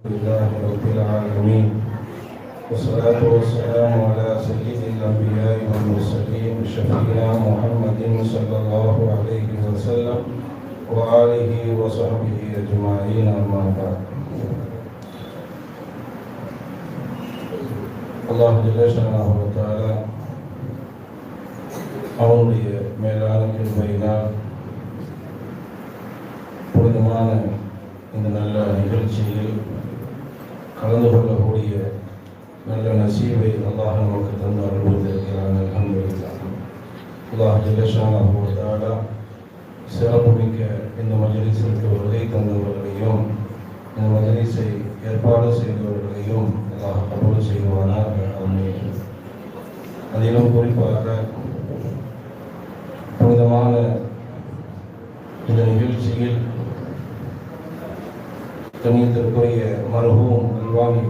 لله رب العالمين والصلاة والسلام على سيد الأنبياء والمرسلين شفينا محمد صلى الله عليه وسلم وآله وصحبه أجمعين أما بعد அல்லாஹ் ஜலேஷனாக அவனுடைய மேலான கிருபையினால் புனிதமான இந்த நல்ல நிகழ்ச்சியில் கலந்து கொள்ளக்கூடிய நல்ல நசீவை அல்லாஹ் நமக்கு தந்து அருள்வதற்கிறான் அல்ஹம்துலில்லாஹ். அல்லாஹ் ஜலேஷானா சிறப்புமிக்க இந்த மஜலிசிற்கு வருகை தந்தவர்களையும் இந்த மஜலிஸை ஏற்பாடு செய்தவர்களையும் அல்லாஹ் கபூல் செய்வானாக. ஆமீன். அதிலும் குறிப்பாக புனிதமான இந்த நிகழ்ச்சியில் கண்ணியத்திற்குரிய மருகும் அல்வானி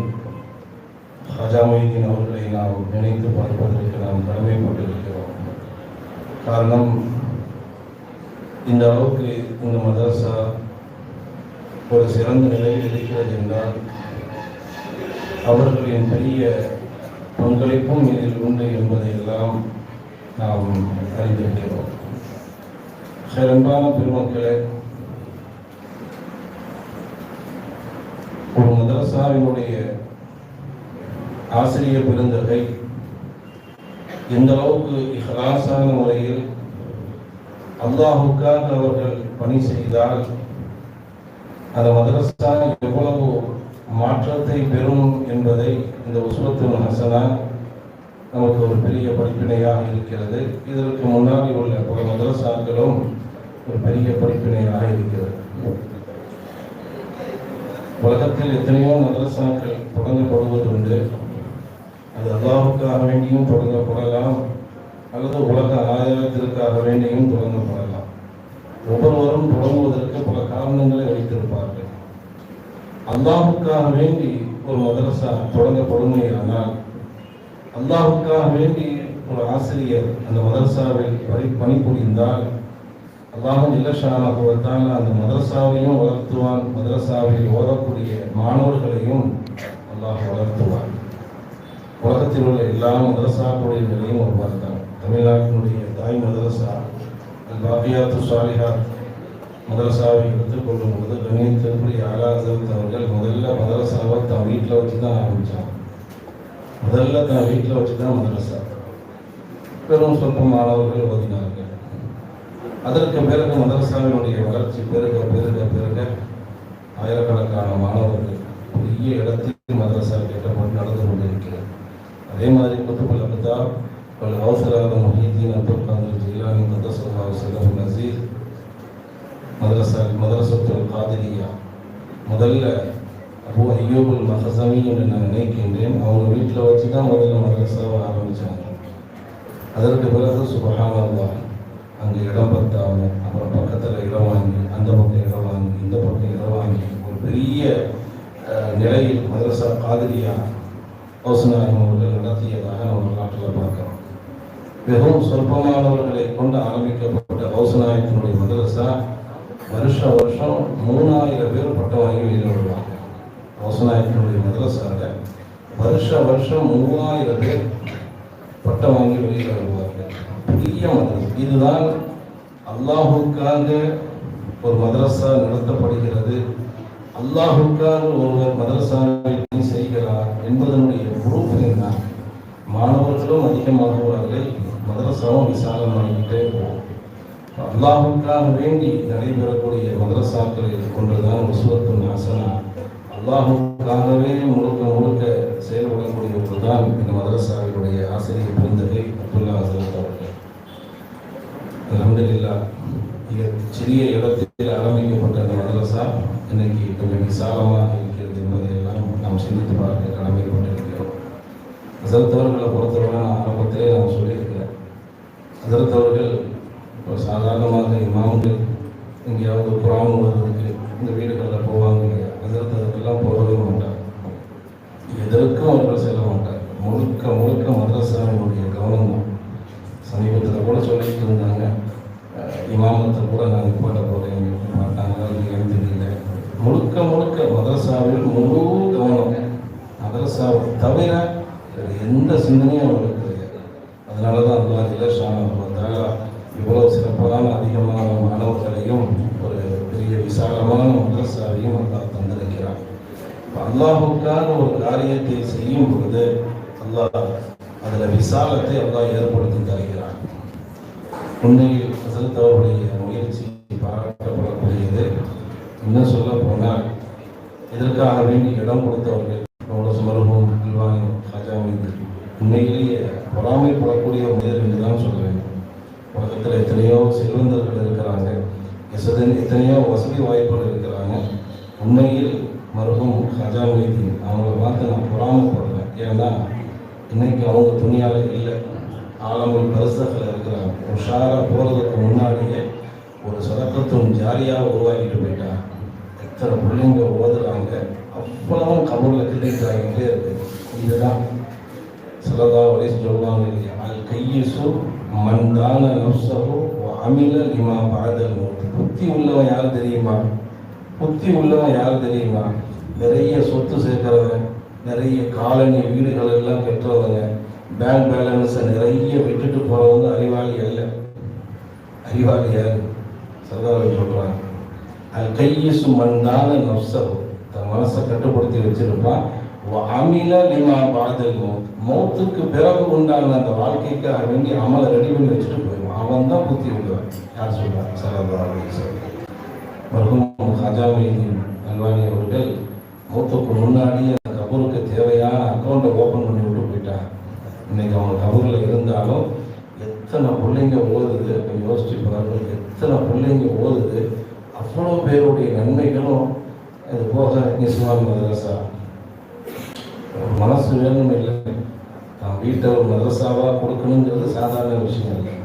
ஹஜாமொய்தீன் அவர்களை நாம் நினைத்து பார்ப்பதற்கு நாம் கடமைப்பட்டிருக்கிறோம் காரணம் இந்த அளவுக்கு இந்த மதரசா ஒரு சிறந்த நிலையில் இருக்கிறது என்றால் அவர்களின் பெரிய பங்களிப்பும் இதில் உண்டு என்பதையெல்லாம் நாம் அறிந்திருக்கிறோம். சிறப்பான பெருமக்களை ஒரு மதரசாவினுடைய ஆசிரியர் பெருந்தகை எந்த அளவுக்கு இஹலாசான முறையில் அல்லாஹுக்காக அவர்கள் பணி செய்தால் அந்த மதரசா எவ்வளவு மாற்றத்தை பெறும் என்பதை இந்த உஸ்வத்து ஹசனா நமக்கு ஒரு பெரிய படிப்பினையாக இருக்கிறது. இதற்கு முன்னாடி உள்ள பல மதரசாக்களும் ஒரு பெரிய படிப்பினையாக இருக்கிறது. உலகத்தில் எத்தனையோ மதரசாக்கள் தொடங்கப்படுவது உண்டு அது அல்லாவுக்காக வேண்டியும் தொடங்கப்படலாம் அல்லது உலக ஆதாயத்திற்காக வேண்டியும் தொடங்கப்படலாம் ஒவ்வொருவரும் தொடங்குவதற்கு பல காரணங்களை வைத்திருப்பார்கள். அல்லாவுக்காக வேண்டி ஒரு மதரசா தொடங்கப்படுமையானால் அல்லாவுக்காக வேண்டி ஒரு ஆசிரியர் அந்த மதரசாவில் பணி பணிபுரிந்தால் அல்லாஹும் இல்லஷானாகுவதால் அந்த மதரசாவையும் வளர்த்துவான். மதரசாவில் ஓதக்கூடிய மாணவர்களையும் அல்லாஹ் வளர்த்துவான். உலகத்தில் உள்ள எல்லா மதரசாக்களுடைய நிலையும் ஒரு பார்த்தான் தமிழ்நாட்டினுடைய தாய் மதரசா பாபியாத்து சாலிஹா மதரசாவை எடுத்துக்கொள்ளும் போது கணியத்திற்குரிய ஆலாசத் அவர்கள் முதல்ல மதரசாவை தன் வீட்டில் வச்சு தான் ஆரம்பித்தாங்க முதல்ல தன் வீட்டில் வச்சு தான் மதரசா. பெரும் சொற்ப மாணவர்கள் ஓதினார்கள். அதற்கு பிறகு மதரசாவினுடைய வளர்ச்சி பெருக பெருக பெருக ஆயிரக்கணக்கான மாணவர்கள் பெரிய இடத்தில் மதரசா கேட்டப்பட்டு நடந்து கொண்டிருக்கிறது அதே மாதிரி குத்துபுல் அப்தாப் பல அவசராத முஹீதீன் அப்துல் காதர் ஜிலானி மதரசா செல்லம் நசீர் மதரசா மதரசத்துல் காதிரியா. முதல்ல அப்போ ஐயோபுல் மஹசமி என்று நான் நினைக்கின்றேன். அவங்க வீட்டில் வச்சு தான் முதல்ல மதரசாவை ஆரம்பித்தாங்க அதற்கு பிறகு சுபஹானல்லா அங்கே இடம் பத்தாம அப்புறம் பக்கத்தில் இடம் வாங்கி அந்த பக்கம் இடம் வாங்கி இந்த பக்கம் இடம் வாங்கி ஒரு பெரிய நிலையில் மதரசா காதிரியா யோசனாயம் அவர்கள் நடத்தியதாக நம்ம வரலாற்றில் பார்க்கிறோம். மிகவும் சொற்பமானவர்களை கொண்டு ஆரம்பிக்கப்பட்ட ஓசனாயத்தினுடைய மதரசா வருஷ வருஷம் மூணாயிரம் பேர் பட்டம் வாங்கி வெளியில் வருவாங்க ஓசனாயத்தினுடைய மதரசாவில் வருஷ வருஷம் மூவாயிரம் பேர் பட்டம் வாங்கி வெளியில் வருவாங்க. பெரிய இதுதான் அல்லாஹுக்காக ஒரு மதரசா நடத்தப்படுகிறது. அல்லாஹுக்காக ஒருவர் மதரசாவை செய்கிறார் என்பதனுடைய ப்ரூஃப் என்ன? மாணவர்களும் அதிகமாகுவார்கள். மதரசாவும் விசாலமாகிட்டே போகும். அல்லாஹுக்காக வேண்டி நடைபெறக்கூடிய மதரசாக்களை கொண்டுதான் உசுவத்து நாசனா. அல்லாஹுக்காகவே முழுக்க முழுக்க செயல்படக்கூடியவர்கள் தான் இந்த மதரசாவினுடைய ஆசிரியர் பிறந்தகை அப்துல்லா ஹசரத் அவர்கள் அலமதுல்லா மிக சிறிய இடத்தில் ஆரம்பிக்கப்பட்ட அந்த மதரசா இன்னைக்கு கொஞ்சம் விசாலமாக இருக்கிறது என்பதையெல்லாம் நாம் சிந்தித்து பார்க்க கடமைப்பட்டிருக்கிறோம். அசரத்தவர்களை பொறுத்தவரை நான் ஆரம்பத்திலே நான் சொல்லியிருக்கிறேன். அசரத்தவர்கள் இப்போ சாதாரணமாக இமாம்கள் எங்கேயாவது புறாமல் வருவதற்கு இந்த வீடுகளில் போவாங்க இல்லையா? ஹசரத் போகவே மாட்டாங்க எதற்கும் அவர்கள் செல்ல மாட்டார். முழுக்க முழுக்க மதரசாவினுடைய கவனம் தான். சமீபத்தில் கூட சொல்லிட்டு இருந்தாங்க. இமாமத்தை கூட நான் நிப்பாட்ட போகிறேன் மாட்டாங்க. அது தெரியல முழுக்க முழுக்க மதரசாவில் முழு தவிர எந்த சிந்தனையும் அவங்களுக்கு கிடையாது. அதனால தான் அல்லா இலஷான இவ்வளவு சிறப்பான அதிகமான மாணவர்களையும் ஒரு பெரிய விசாலமான மதரசாவையும் அல்லா தந்திருக்கிறார் இப்ப அல்லாஹுக்காக ஒரு காரியத்தை செய்யும் பொழுது அல்லாஹ் அதில் விசாலத்தை அல்லாஹ் ஏற்படுத்தி தருகிறான். உண்மையில் செலுத்தவருடைய முயற்சி பாராட்டப்படக்கூடியது. இன்னும் சொல்ல போனால் இதற்காக வேண்டி இடம் கொடுத்தவர்கள் அவ்வளோ சுமரமும் அல்வானி ஹாஜா உண்மையிலேயே பொறாமைப்படக்கூடிய மனிதர் என்று தான் சொல்வேன் உலகத்தில் எத்தனையோ செல்வந்தர்கள் இருக்கிறாங்க. எத்தனையோ வசதி வாய்ப்புகள் இருக்கிறாங்க. உண்மையில் மருகும் ஹஜா மொய்தீன் அவங்கள பார்த்து நான் பொறாமப்படுறேன். ஏன்னா இன்னைக்கு அவங்க துணியால் இல்லை. ஆலமுல் பரிசத்தில் இருக்கிற உஷாராக போகிறதுக்கு முன்னாடியே ஒரு சதக்கத்துவம் ஜாலியாக உருவாக்கிட்டு போயிட்டான். எத்தனை பிள்ளைங்க ஓதுறாங்க. அவ்வளவும் கபூரில் கிடைக்கிறாங்கட்டே இருக்கு. இதுதான் சிலதா வரை சொல்லுவாங்க இல்லையா? அல் கையசு மந்தான நப்சகு அமில லிமா பாதல் புத்தி உள்ளவன் யார் தெரியுமா? புத்தி உள்ளவன் யார் தெரியுமா? நிறைய சொத்து சேர்க்கிறவன் நிறைய காலனி வீடுகள் எல்லாம் பெற்றவங்க பேங்க் பேலன்ஸை நிறைய விட்டுட்டு போகிறவங்க அறிவாளி அல்ல. அறிவாளி யார் சர்தார் சொல்கிறாங்க அது கையசு மண்ணான நப்சகு தன் மனசை கட்டுப்படுத்தி வச்சிருப்பான் அமில லிமா பாதகம் மௌத்துக்கு பிறகு உண்டான அந்த வாழ்க்கைக்கு வேண்டி அமலை ரெடி பண்ணி வச்சுட்டு போயிடுவான். அவன் தான் புத்தி விடுவான் யார் சொல்றான் சரதா மருகும் ஹஜாமீன் அல்வானி அவர்கள் மௌத்துக்கு முன்னாடியே அந்த கபூருக்கு தேவையான அக்கௌண்ட்டை ஓப்பன் பண்ணி விட்டு போயிட்டாங்க இன்னைக்கு அவங்க கபூரில் இருந்தாலும் எத்தனை பிள்ளைங்க ஓதுது? அப்படி யோசிச்சு பாருங்கள் எத்தனை பிள்ளைங்க ஓதுது? அவ்வளோ பேருடைய நன்மைகளும் அது போக இஸ்லாம் மதரசா. ஒரு மனசு வேணும் இல்லை. நான் வீட்டை ஒரு மதரசாவாக கொடுக்கணுங்கிறது சாதாரண விஷயம் இல்லை.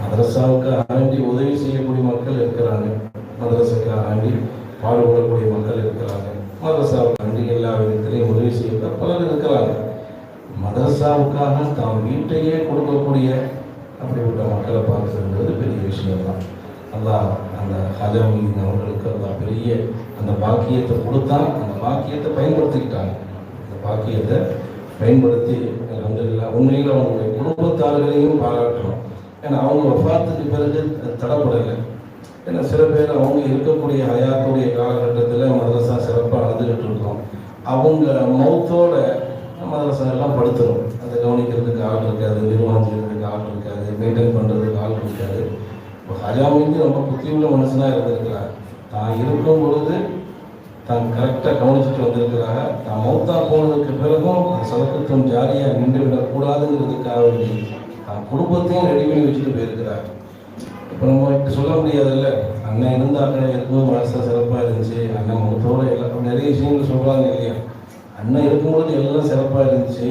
மதரசாவுக்கு ஆண்டி உதவி செய்யக்கூடிய மக்கள் இருக்கிறாங்க. மதரசாவுக்கு ஆண்டி பாடுபடக்கூடிய மக்கள் இருக்கிறாங்க. மதரசாவுக்கு ஆண்டி எல்லா விதத்திலையும் உதவி செய்ய பலர் இருக்கிறாங்க. மதரசாவுக்காக தான் வீட்டையே கொடுக்கக்கூடிய அப்படிப்பட்ட மக்களை பார்க்கறதுங்கிறது பெரிய விஷயம் தான் அல்லாஹ் அந்த ஹஜம் அவர்களுக்கு அல்லா பெரிய அந்த பாக்கியத்தை கொடுத்தா அந்த பாக்கியத்தை பயன்படுத்திக்கிட்டாங்க. அந்த பாக்கியத்தை பயன்படுத்தி அலமதுல்லா உண்மையில் அவங்களுடைய குடும்பத்தார்களையும் பாராட்டணும். ஏன்னா அவங்க வஃபாத்துக்கு பிறகு தடப்படலை. ஏன்னா சில பேர் அவங்க இருக்கக்கூடிய ஹயாத்துடைய காலகட்டத்தில் மதரசா சிறப்பாக நடந்துகிட்டு இருக்கோம். அவங்க மௌத்தோட மதரசா எல்லாம் படுத்துரும் அதை கவனிக்கிறதுக்கு ஆள் இருக்காது நிர்வாகம் செய்யறதுக்கு ஆள் இருக்காது மெயின்டைன் பண்ணுறதுக்கு ஆள் இருக்காது. இப்போ ஹஜாமிக்கு ரொம்ப புத்தியுள்ள மனுஷனாக இருந்திருக்கிறார். தான் இருக்கும் பொழுது தான் கரெக்டாக கவனிச்சுட்டு வந்திருக்கிறாங்க தான் மௌத்தா போனதுக்கு பிறகும் அந்த சதக்கத்துவம் ஜாலியாக நின்று விடக்கூடாதுங்கிறதுக்காக வேண்டி தான் குடும்பத்தையும் ரெடி பண்ணி வச்சுட்டு போயிருக்கிறார். இப்போ நம்ம இப்போ சொல்ல முடியாதுல்ல. அண்ணன் இருந்தாங்க இருக்கும்போது மனசாக சிறப்பாக இருந்துச்சு. அண்ணன் மௌத்தோட எல்லாம் நிறைய விஷயங்கள் சொல்கிறாங்க இல்லையா? அண்ணன் இருக்கும்போது எல்லாம் சிறப்பாக இருந்துச்சு.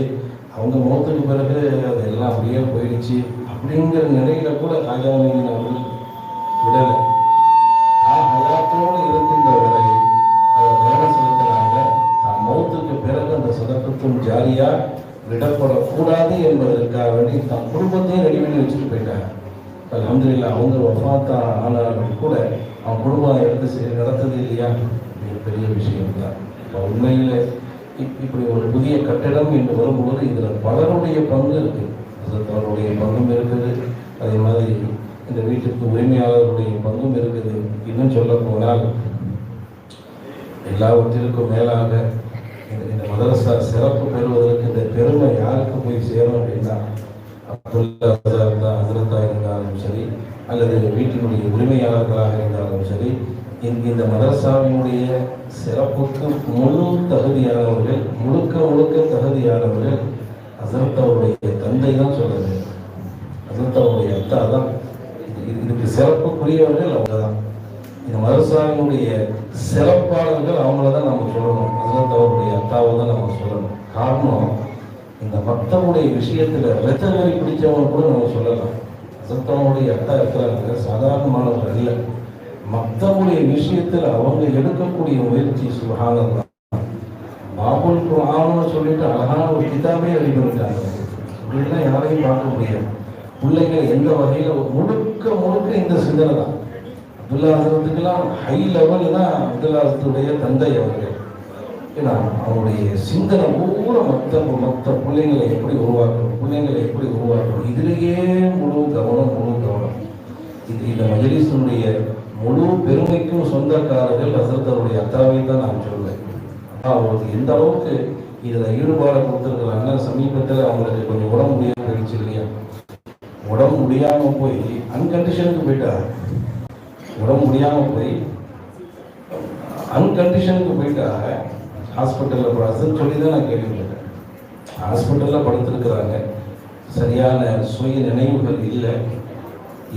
அவங்க முகத்துக்கு பிறகு அது எல்லாம் அப்படியே போயிடுச்சு. அப்படிங்கிற நிலையில கூட ராஜாமணியின் அவர்கள் விடலை. ஹயாத்தோடு இருக்கின்ற வரை அதை கவனம் செலுத்துறாங்க தான் மௌத்துக்கு பிறகு அந்த சதக்கத்தும் ஜாலியா விடப்படக்கூடாது என்பதற்காக வேண்டி தன் குடும்பத்தையும் ரெடி பண்ணி வச்சுட்டு போயிட்டாங்க. அலமதுல்லா அவங்க வஃபாத்தா ஆனாலும் கூட அவன் குடும்பம் எடுத்து நடத்தது இல்லையா? மிகப்பெரிய பெரிய விஷயம் தான் உண்மை இப்படி ஒரு புதிய கட்டிடம் என்று வரும்போது இதில் பலருடைய பங்கு இருக்குது அவருடைய பங்கும் இருக்குது. அதே மாதிரி இந்த வீட்டுக்கு உரிமையாளருடைய பங்கும் இருக்குது. இன்னும் சொல்ல போனால் எல்லாவற்றிற்கும் மேலாக இந்த இந்த மதரசா சிறப்பு பெறுவதற்கு இந்த பெருமை யாருக்கு போய் சேரும் அப்படின்னா அப்துல்லா இருந்தால் அதிரத்தா இருந்தாலும் சரி அல்லது வீட்டினுடைய உரிமையாளர்களாக இருந்தாலும் சரி இங்கு இந்த மதரசாவினுடைய சிறப்புக்கு முழு தகுதியானவர்கள் முழுக்க முழுக்க தகுதியானவர்கள் ஹசரத் அவருடைய தந்தை தான் சொல்றது ஹசரத் அவருடைய அத்தா தான். இது- இது- இதுக்கு சிறப்புக்குரியவர்கள் அவங்க தான். இந்த மதரசாவினுடைய சிறப்பாளர்கள் அவங்கள தான் நம்ம சொல்லணும். ஹசரத் அவருடைய அத்தாவை தான் நம்ம சொல்லணும். காரணம் இந்த பக்தவுடைய விஷயத்துல ரத்தவரி பிடிச்சவங்க கூட நம்ம சொல்லலாம். ஹசரத் அத்தா இருக்கிறாங்க. சாதாரணமானவர்கள் இல்லை. மத்தவுடைய விஷயத்தில் அவங்க எடுக்கக்கூடிய முயற்சி சுகானந்தான் பாபுல் குரான்னு சொல்லிட்டு அழகான ஒரு கிதாபே ரெடி பண்ணிட்டாங்க யாரையும் பார்க்க முடியாது. பிள்ளைங்க எந்த வகையில் முழுக்க முழுக்க இந்த சிந்தனை தான். அப்துல்லா ஹசரத்துக்கெல்லாம் ஹை லெவல் தான் அப்துல்லா தந்தை அவர்கள். ஏன்னா அவனுடைய சிந்தனை ஒவ்வொரு மொத்த மற்ற பிள்ளைங்களை எப்படி உருவாக்கணும் பிள்ளைங்களை எப்படி உருவாக்கணும். இதுலேயே முழு கவனம் முழு கவனம். இது இந்த மஜிலிசனுடைய முழு பெருமைக்கும் சொந்தக்காரர்கள் அசரத்தருடைய அத்தாவை தான் நான் சொல்வேன். அவங்களுக்கு எந்த அளவுக்கு இதில் ஈடுபாடு கொடுத்துருக்குறாங்க சமீபத்தில் அவங்களுக்கு கொஞ்சம் உடம்பு முடியாமல் போயிடுச்சு இல்லையா? உடம்பு முடியாமல் போய் அன்கண்டிஷனுக்கு போயிட்டா? உடம்பு முடியாமல் போய் அன்கண்டிஷனுக்கு போயிட்டா? ஹாஸ்பிட்டலில் படுத்து சொல்லி தான் நான் கேள்விப்பட்டேன். ஹாஸ்பிட்டலில் படுத்துருக்குறாங்க. சரியான சுய நினைவுகள் இல்லை.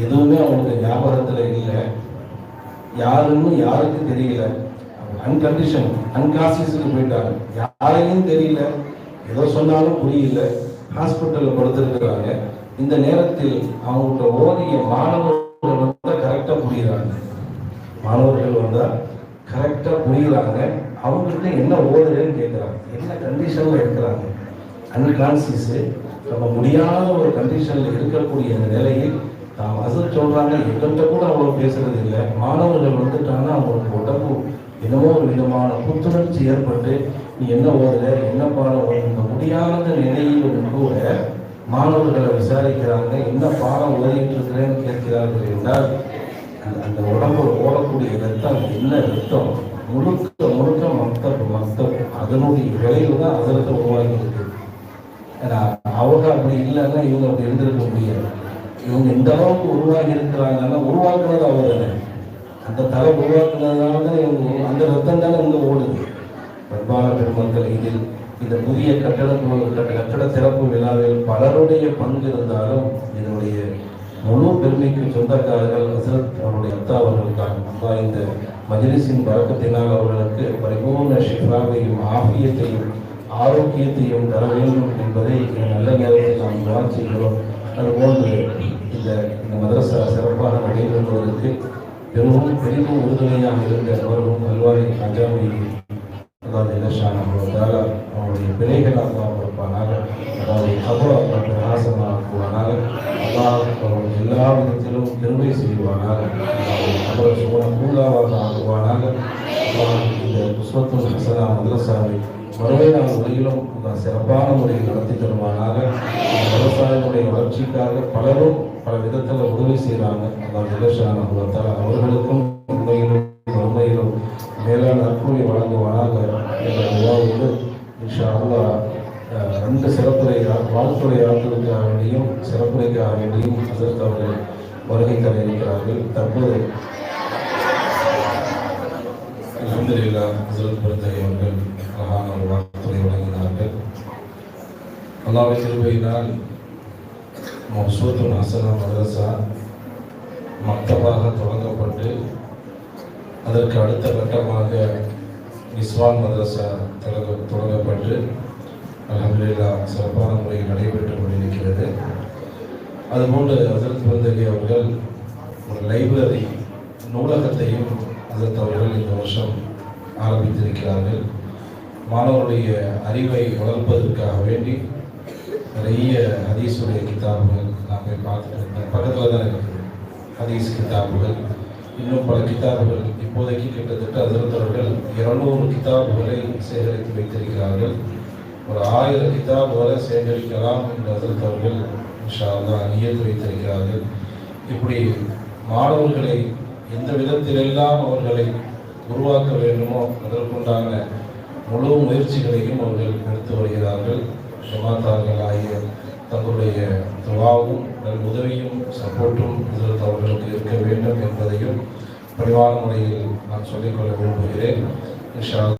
எதுவுமே அவங்களுக்கு ஞாபகத்தில் இல்லை. யாருன்னு யாருக்கும் தெரியல. அன்கண்டிஷன் அன்கான்சியஸுக்கு போயிட்டாங்க. யாரையும் தெரியல. ஏதோ சொன்னாலும் புரியல. ஹாஸ்பிட்டலில் படுத்திருக்கிறாங்க. இந்த நேரத்தில் அவங்கள்ட்ட ஓதிய மாணவர்கள் வந்தால் கரெக்டாக புரியுறாங்க. மாணவர்கள் வந்தால் கரெக்டாக புரியுறாங்க. அவங்கள்ட்ட என்ன ஓதுறேன்னு கேட்குறாங்க என்ன கண்டிஷனில் இருக்கிறாங்க? அன்கான்சியஸு நம்ம முடியாத ஒரு கண்டிஷனில் இருக்கக்கூடிய அந்த நிலையில் தான் வசதி சொல்கிறாங்க எங்கள்கிட்ட கூட அவங்க பேசுறது இல்லை. மாணவர்கள் வந்துட்டாங்கன்னா அவங்களுக்கு உடம்பு என்னமோ ஒரு விதமான புத்துணர்ச்சி ஏற்பட்டு நீ என்ன ஓதுற என்ன பாடம் ஓதுங்க முடியாத நிலையில் கூட மாணவர்களை விசாரிக்கிறாங்க என்ன பாடம் ஓதிட்டு இருக்கிறேன்னு கேட்கிறார்கள் என்றால் அந்த உடம்பு உடம்புல ஓடக்கூடிய ரத்தம் என்ன ரத்தம்? முழுக்க முழுக்க மத்த மத்த அதனுடைய விளைவு தான் அதிரத்தை உருவாகி இருக்கு ஏன்னா அவங்க அப்படி இல்லைன்னா இவங்க அப்படி இருந்திருக்க முடியாது. இவங்க இந்த அளவுக்கு உருவாகி இருக்கிறாங்கன்னா உருவாக்குனது அவர் தானே அந்த தலை உருவாக்குனதுனால தான் இவங்க அந்த ரத்தம் தானே இங்கே ஓடுது. பிரபான பெருமக்கள் இதில் இந்த புதிய கட்டட கட்டட திறப்பு விழாவில் பலருடைய பங்கு இருந்தாலும் இதனுடைய முழு பெருமைக்கு சொந்தக்காரர்கள் ஹசரத் அவருடைய அத்தா அவர்கள் தான் இந்த மஜ்லிஸின் பழக்கத்தினால் அவர்களுக்கு பரிபூர்ண ஷிஃபாவையும் ஆபியத்தையும் ஆரோக்கியத்தையும் தர வேண்டும் என்பதை நல்ல நேரத்தில் நாம் துவா செய்கிறோம் அதுபோன்று இந்த இந்த மதரசா சிறப்பாக நடைபெறுவதற்கு பெரும் பெரிதும் உறுதுணையாக இருந்த அவர்களும் அல்வாரி அஞ்சாமி அதாவது இலஷான் அவர்களால் அவருடைய பிழைகள் அல்லா கொடுப்பானாக அதாவது கபுர மற்றும் ஆசனாக்குவானாக அல்லாஹ் அவர்கள் எல்லா விதத்திலும் பெருமை செய்வானாக கபர சுவன பூங்காவாக ஆகுவானாக இந்த குஸ்வத்துல் ஹசனா மதரசாவை மறுமை நாள் உலகிலும் சிறப்பான முறையில் நடத்தி தருவானாக இந்த விவசாயினுடைய வளர்ச்சிக்காக பலரும் பல விதத்தில் உதவி செய்கிறாங்க அதாவது இலஷான் அவர்களுக்கும் உண்மையிலும் மறுமையிலும் மேலான நற்புரியை வழங்குவானாக என்ற துவாவோடு இன்ஷா ரெண்டு சிறப்புரை வாழ்த்துறை ஆட்களுக்காக வேண்டியும் சிறப்புரைக்காக வேண்டியும் அதற்கு அவர்கள் வருகை தர இருக்கிறார்கள். தற்போது அலமதுல்லா ஹசரத் பருத்தை அவர்கள் அழகான ஒரு வாழ்த்துறை வழங்கினார்கள் அல்லாவை திருவையினால் மசூத்து ஹசனா மதரசா மக்தபாக தொடங்கப்பட்டு அதற்கு அடுத்த கட்டமாக இஸ்வான் மதரசா தொடங்க தொடங்கப்பட்டு அலமதுல்லா சிறப்பான முறையில் நடைபெற்று கொண்டிருக்கிறது. அதுபோன்று அதற்கு பந்தகி அவர்கள் ஒரு லைப்ரரி நூலகத்தையும் அதற்கு அவர்கள் இந்த வருஷம் ஆரம்பித்திருக்கிறார்கள். மாணவருடைய அறிவை வளர்ப்பதற்காக வேண்டி நிறைய ஹதீஸுடைய கிதாபுகள் நான் போய் பார்த்துட்டு இருந்தேன் பக்கத்தில் தான் இருக்குது. ஹதீஸ் கிதாபுகள் இன்னும் பல கிதாபுகள். இப்போதைக்கு கிட்டத்தட்ட அதிர்ந்தவர்கள் இருநூறு கிதாபுகளை சேகரித்து வைத்திருக்கிறார்கள். ஒரு ஆயிரம் கிதாப் சேகரிக்கலாம் என்று அதிர்ந்தவர்கள் இன்ஷா அல்லாஹ் நியத்து வைத்திருக்கிறார்கள். இப்படி மாணவர்களை எந்த விதத்திலெல்லாம் அவர்களை உருவாக்க வேண்டுமோ அதற்குண்டான முழு முயற்சிகளையும் அவர்கள் எடுத்து வருகிறார்கள். ஜமாத்தார்கள் ஆகிய தங்களுடைய துவாவும் நல் உதவியும் சப்போர்ட்டும் இதில் அவர்களுக்கு இருக்க வேண்டும் என்பதையும் பணிவான முறையில் நான் சொல்லிக்கொள்ள விரும்புகிறேன். இன்ஷா